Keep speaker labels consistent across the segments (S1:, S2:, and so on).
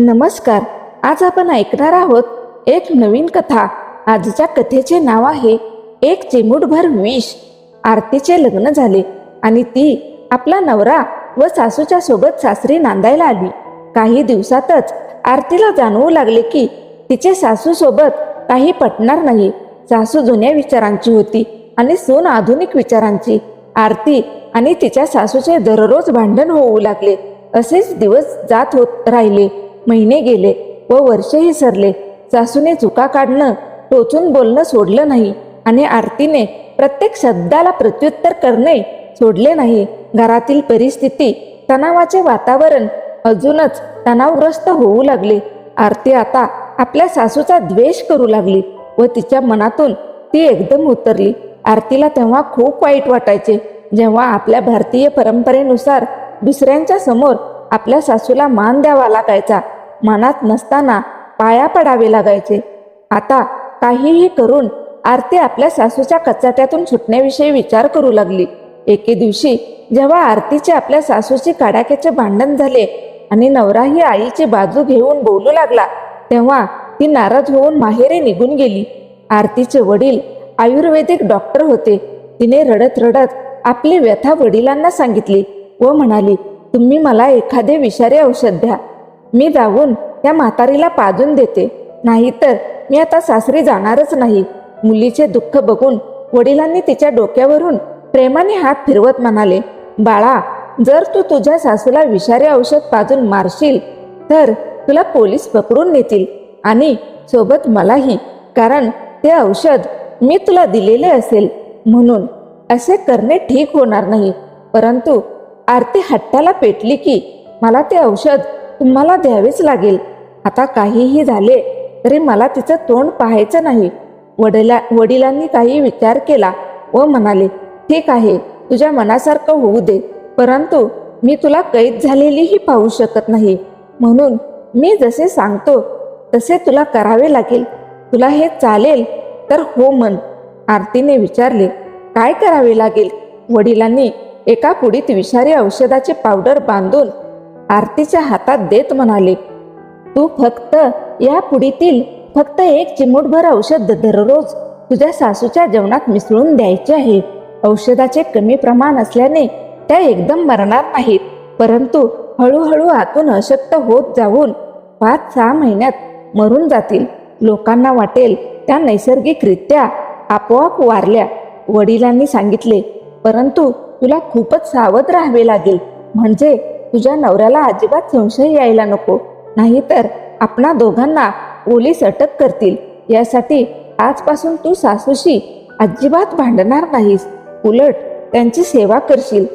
S1: नमस्कार आज आपण ऐकणार आहोत एक नवीन कथा. आजच्या कथेचे नाव आहे एक चिमूटभर विष. आरतीचे लग्न झाले आणि ती आपला नवरा व सासूच्या सोबत सासरी नांदायला आली. काही दिवसातच आरतीला जाणवू लागले की तिचे सासू सोबत काही पटणार नाही. सासू जुन्या विचारांची होती आणि सून आधुनिक विचारांची. आरती आणि तिच्या सासूचे दररोज भांडण होऊ लागले. असेच दिवस जात होत राहिले. महिने गेले व वर्षही सरले. सासूने चुका काढणं टोचून बोलणं सोडलं नाही आणि आरतीने प्रत्येक शब्दाला प्रत्युत्तर करणे सोडले नाही. घरातील परिस्थिती तणावाचे वातावरण अजूनच तणावग्रस्त होऊ लागले. आरती आता आपल्या सासूचा द्वेष करू लागली व तिच्या मनातून ती एकदम उतरली. आरतीला तेव्हा खूप वाईट वाटायचे. जेव्हा आपल्या भारतीय परंपरेनुसार दुसऱ्यांच्या समोर आपल्या सासूला मान द्यावा लागायचा मनात नसताना पाया पडावे लागायचे. आता काहीही करून आरती आपल्या सासूच्या कचाट्यातून सुटण्याविषयी विचार करू लागली. एके दिवशी जेव्हा आरतीचे आपल्या सासूची काडाक्याचे भांडण झाले आणि नवराही आईची बाजू घेऊन बोलू लागला तेव्हा ती नाराज होऊन माहेरे निघून गेली. आरतीचे वडील आयुर्वेदिक डॉक्टर होते. तिने रडत रडत आपली व्यथा वडिलांना सांगितली व म्हणाली तुम्ही मला एखादे विषारी औषध द्या. मी जाऊन त्या म्हातारीला पाजून देते. नाहीतर मी आता सासरी जाणारच नाही. मुलीचे दुःख बघून वडिलांनी तिच्या डोक्यावरून प्रेमाने हात फिरवत म्हणाले बाळा जर तू तुझ्या सासूला विषारी औषध पाजून मारशील तर तुला पोलीस पकडून नेतील आणि सोबत मलाही कारण ते औषध मी तुला दिलेले असेल. म्हणून असे करणे ठीक होणार नाही. परंतु आरती हट्टाला पेटली की मला ते औषध तुम्हाला द्यावेच लागेल. आता काहीही झाले तरी मला तिचं तोंड पाहायचं नाही. वडिला वडिलांनी काही विचार केला व म्हणाले ठीक आहे तुझ्या मनासारखं होऊ दे परंतु मी तुला कैद झालेलीही पाहू शकत नाही. म्हणून मी जसे सांगतो तसे तुला करावे लागेल. तुला हे चालेल तर हो मन आरतीने विचारले काय करावे लागेल? वडिलांनी एका पुडीत विषारी औषधाची पावडर बांधून आरतीच्या हातात देत म्हणाले तू फक्त या पुडीतील फक्त एक चिमूटभर औषध दररोज तुझ्या सासूच्या जेवणात मिसळून द्यायचे आहे. औषधाचे कमी प्रमाण असल्याने त्या एकदम मरणार नाहीत. परंतु हळूहळू आतून अशक्त होत जाऊन पाच सहा महिन्यात मरून जातील. लोकांना वाटेल त्या नैसर्गिकरित्या आपोआप वारल्या. वडिलांनी सांगितले परंतु तुला खूपच सावध राहावे लागेल. म्हणजे तुझ्या नवऱ्याला अजिबात संशय यायला नको. नाहीतर आपणा दोघांना पोलीस अटक करतील. यासाठी आजपासून तू सासूशी अजिबात भांडणार नाहीस. उलट त्यांची सेवा करशील.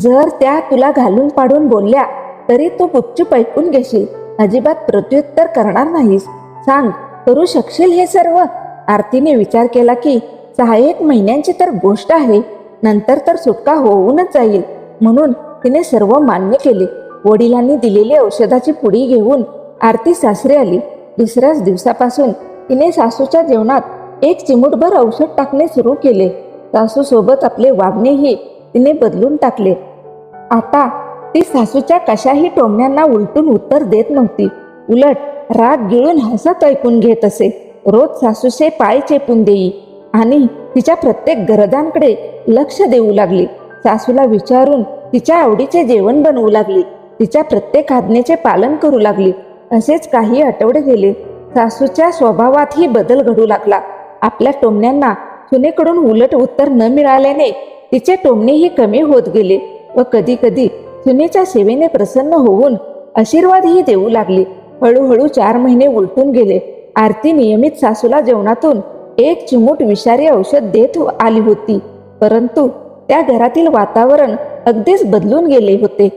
S1: जर त्या तुला घालून पाडून बोलल्या तरी तू गुपचूप ऐकून घेशील. अजिबात प्रत्युत्तर करणार नाहीस. सांग करू शकशील हे सर्व? आरतीने विचार केला की सहा एक महिन्यांची तर गोष्ट आहे. नंतर तर सुटका होऊनच जाईल. म्हणून तिने सर्व मान्य केले. वडिलांनी दिलेली औषधाची पुडी घेऊन आरती सासरे आली. दुसऱ्याच दिवसापासून तिने सासूच्या जेवणात एक चिमूटभर औषध टाकणे सुरू केले. सासूसोबत आपले वागणेही तिने बदलून टाकले. आता ती सासूच्या कशाही टोमण्यांना उलटून उत्तर देत नव्हती. उलट राग गिळून हसत ऐकून घेत असे. रोज सासूचे पाय चेपून देई आणि तिच्या प्रत्येक गरजांकडे लक्ष देऊ लागली. सासूला विचारून तिच्या आवडीचे जेवण बनवू लागली. तिच्या प्रत्येक आज्ञेचे पालन करू लागली. असेच काही आठवडे गेले. सासूच्या स्वभावातही बदल घडू लागला. आपल्या टोमण्यांना सुनेकडून उलट उत्तर न मिळाल्याने तिचे टोमणेही कमी होत गेले व कधी कधी सुनेच्या सेवेने प्रसन्न होऊन आशीर्वादही देऊ लागली. हळूहळू चार महिने उलटून गेले. आरती नियमित सासूला जेवणातून एक चिमूट विषारी औषध देत आली होती. परंतु त्या घरातील वातावरण अगदीच बदलून गेले होते.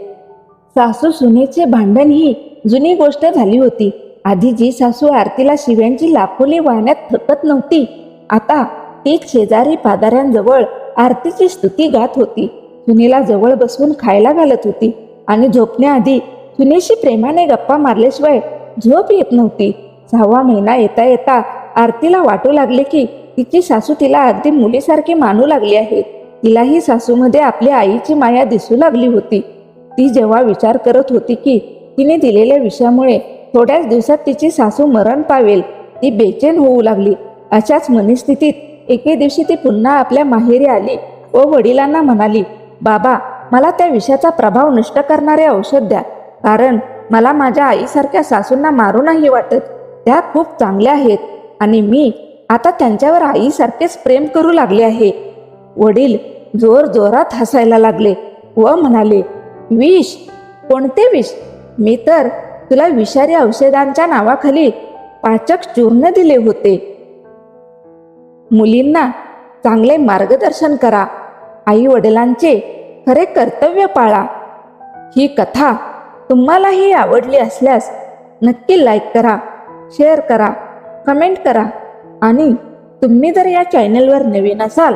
S1: सासू सुनेचे भांडण ही जुनी गोष्ट झाली होती. आधी जी सासू आरतीला शिव्यांची लाखोली वाहण्यात थकत नव्हती आता ती शेजारी पादाऱ्यांजवळ आरतीची स्तुती गात होती. सुनेला जवळ बसवून खायला घालत होती आणि झोपण्याआधी सुनेशी प्रेमाने गप्पा मारल्याशिवाय झोप येत नव्हती. सहावा महिना येता येता आरतीला वाटू लागले की तिची सासू तिला अगदी मुलीसारखी मानू लागली आहे. तिलाही सासूमध्ये आपल्या आईची माया दिसू लागली होती. ती जेव्हा विचार करत होती की तिने दिलेल्या विषयामुळे थोड्याच दिवसात तिची सासू मरण पावेल ती बेचैन होऊ लागली. अशाच मनस्थितीत एके दिवशी ती पुन्हा आपल्या माहेरी आली व वडिलांना म्हणाली बाबा मला त्या विषाचा प्रभाव नष्ट करणारे औषध द्या कारण मला माझ्या आईसारख्या सासूंना मारू नाही वाटत. त्या खूप चांगल्या आहेत आणि मी आता त्यांच्यावर आईसारखेच प्रेम करू लागले आहे. वडील जोर जोरात हसायला लागले व म्हणाले विष कोणते विष? मी तर तुला विषारी औषधांच्या नावाखाली पाचक चूर्ण दिले होते. मुलींना चांगले मार्गदर्शन करा. आई वडिलांचे खरे कर्तव्य पाळा. ही कथा तुम्हालाही आवडली असल्यास नक्की लाईक करा शेअर करा कमेंट करा आणि तुम्ही जर या चॅनलवर नवीन असाल